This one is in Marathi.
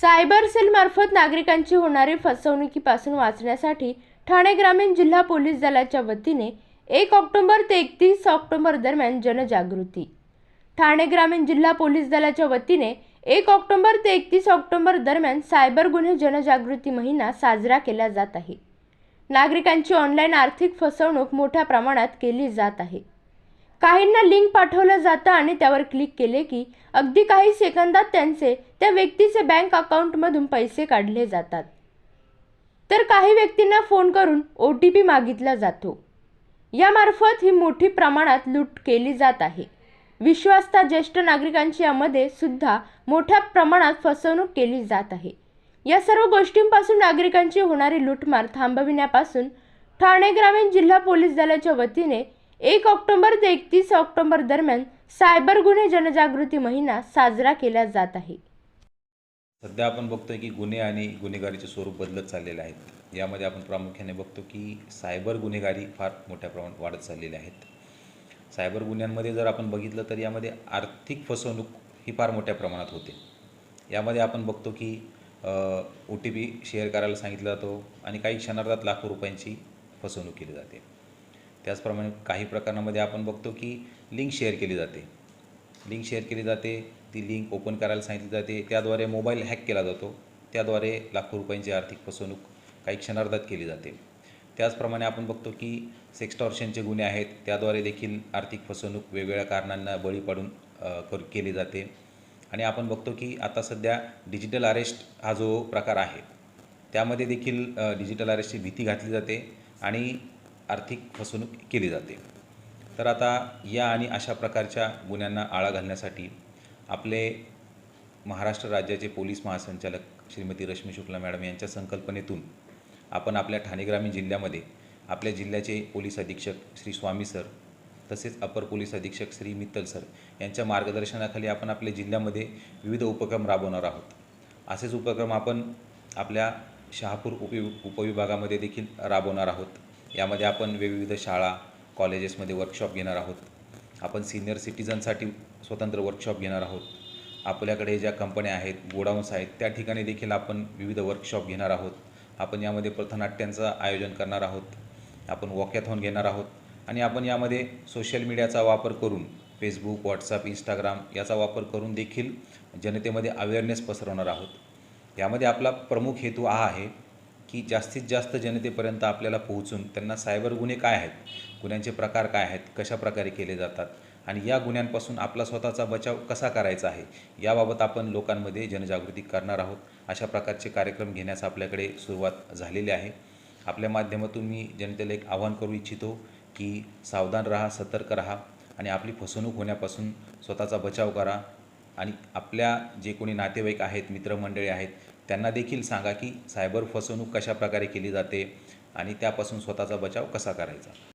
सायबर सेलमार्फत नागरिकांची होणारी फसवणुकीपासून वाचण्यासाठी ठाणे ग्रामीण जिल्हा पोलीस दलाच्या वतीने एक ऑक्टोंबर ते एकतीस ऑक्टोबर दरम्यान जनजागृती. ठाणे ग्रामीण जिल्हा पोलीस दलाच्या वतीने एक ऑक्टोबर ते एकतीस ऑक्टोबर दरम्यान सायबर गुन्हे जनजागृती महिना साजरा केला जात आहे. नागरिकांची ऑनलाईन आर्थिक फसवणूक मोठ्या प्रमाणात केली जात आहे. काहींना लिंक पाठवलं जातं आणि त्यावर क्लिक केले की अगदी काही सेकंदात त्यांचे त्या व्यक्तीचे बँक अकाउंटमधून पैसे काढले जातात. तर काही व्यक्तींना फोन करून ओ टी पी मागितला जातो. यामार्फत ही मोठी प्रमाणात लूट केली जात आहे. विश्वासता ज्येष्ठ नागरिकांची यामध्ये सुद्धा मोठ्या प्रमाणात फसवणूक केली जात आहे. या सर्व गोष्टींपासून नागरिकांची होणारी लूटमार थांबविण्यापासून ठाणे ग्रामीण जिल्हा पोलीस दलाच्या वतीने एक ऑक्टोबर ते एकतीस ऑक्टोबर दरम्यान सायबर गुन्हे जनजागृती महिना साजरा केला जात आहे. सध्या आपण बघतोय की गुन्हे आणि गुन्हेगारीचे स्वरूप बदलत चाललेले आहेत. यामध्ये आपण प्रामुख्याने बघतो की सायबर गुन्हेगारी फार मोठ्या प्रमाणात वाढत चाललेल्या आहेत. सायबर गुन्ह्यांमध्ये जर आपण बघितलं तर यामध्ये आर्थिक फसवणूक ही फार मोठ्या प्रमाणात होते. यामध्ये आपण बघतो की ओ टी पी शेअर करायला सांगितला जातो आणि काही क्षणार्धात लाखो रुपयांची फसवणूक केली जाते. त्याचप्रमाणे काही प्रकरणामध्ये आपण बघतो की लिंक शेअर केली जाते. लिंक शेअर केली जाते ती लिंक ओपन करायला सांगितली जाते त्याद्वारे मोबाईल हॅक केला जातो त्याद्वारे लाखो रुपयांची आर्थिक फसवणूक काही क्षणार्धात केली जाते. त्याचप्रमाणे आपण बघतो की सेक्स्टॉर्शनचे गुन्हे आहेत त्याद्वारे देखील आर्थिक फसवणूक वेगवेगळ्या कारणांना बळी पडून कर केली जाते. आणि आपण बघतो की आता सध्या डिजिटल अरेस्ट हा जो प्रकार आहे त्यामध्ये देखील डिजिटल अरेस्टची भीती घातली जाते आणि आर्थिक फसवणूक केली जाते. तर आता या आणि अशा प्रकारच्या गुन्ह्यांना आळा घालण्यासाठी आपले महाराष्ट्र राज्याचे पोलीस महासंचालक श्रीमती रश्मी शुक्ला मॅडम यांच्या संकल्पनेतून आपण आपल्या ठाणे ग्रामीण जिल्ह्यामध्ये आपल्या जिल्ह्याचे पोलीस अधीक्षक श्री स्वामी सर तसेच अपर पोलीस अधीक्षक श्री मित्तल सर यांच्या मार्गदर्शनाखाली आपण आपल्या जिल्ह्यामध्ये विविध उपक्रम राबवणार आहोत. असेच उपक्रम आपण आपल्या शहापूर उपवि उपविभागामध्ये देखील राबवणार आहोत. यामध्ये आपण विविध शाळा कॉलेजेसमध्ये वर्कशॉप घेणार आहोत. आपण सिनियर सिटीजनसाठी स्वतंत्र वर्कशॉप घेणार आहोत. आपल्याकडे ज्या कंपन्या आहेत गोडाऊन्स आहेत त्या ठिकाणी देखील आपण विविध वर्कशॉप घेणार आहोत. आपण यामध्ये पथनाट्यांचं आयोजन करणार आहोत. आपण वॉकॅथॉन घेणार आहोत. आणि आपण यामध्ये सोशल मीडियाचा वापर करून फेसबुक व्हॉट्सअप इंस्टाग्राम याचा वापर करून देखील जनतेमध्ये अवेअरनेस पसरवणार आहोत. यामध्ये आपला प्रमुख हेतू हा आहे की जास्तीत जास्त जनतेपर्यंत आपल्याला पोहोचून त्यांना सायबर गुन्हे काय आहेत गुन्ह्यांचे प्रकार काय आहेत कशा प्रकारे केले जातात आणि या गुन्ह्यांपासून आपला स्वतःचा बचाव कसा करायचा आहे याबाबत आपण लोकांमध्ये जनजागृती करणार आहोत. अशा प्रकारचे कार्यक्रम घेण्यास आपल्याकडे सुरुवात झालेली आहे. आपल्या माध्यमातून मी जनतेला एक आवाहन करू इच्छितो की सावधान राहा सतर्क राहा आणि आपली फसवणूक होण्यापासून स्वतःचा बचाव करा. आणि आपल्या जे कोणी नातेवाईक आहेत मित्रमंडळी आहेत त्यांना देखील सांगा की सायबर फसवणूक कशा प्रकारे केली जाते आणि त्यापासून स्वतःचा बचाव कसा करायचा.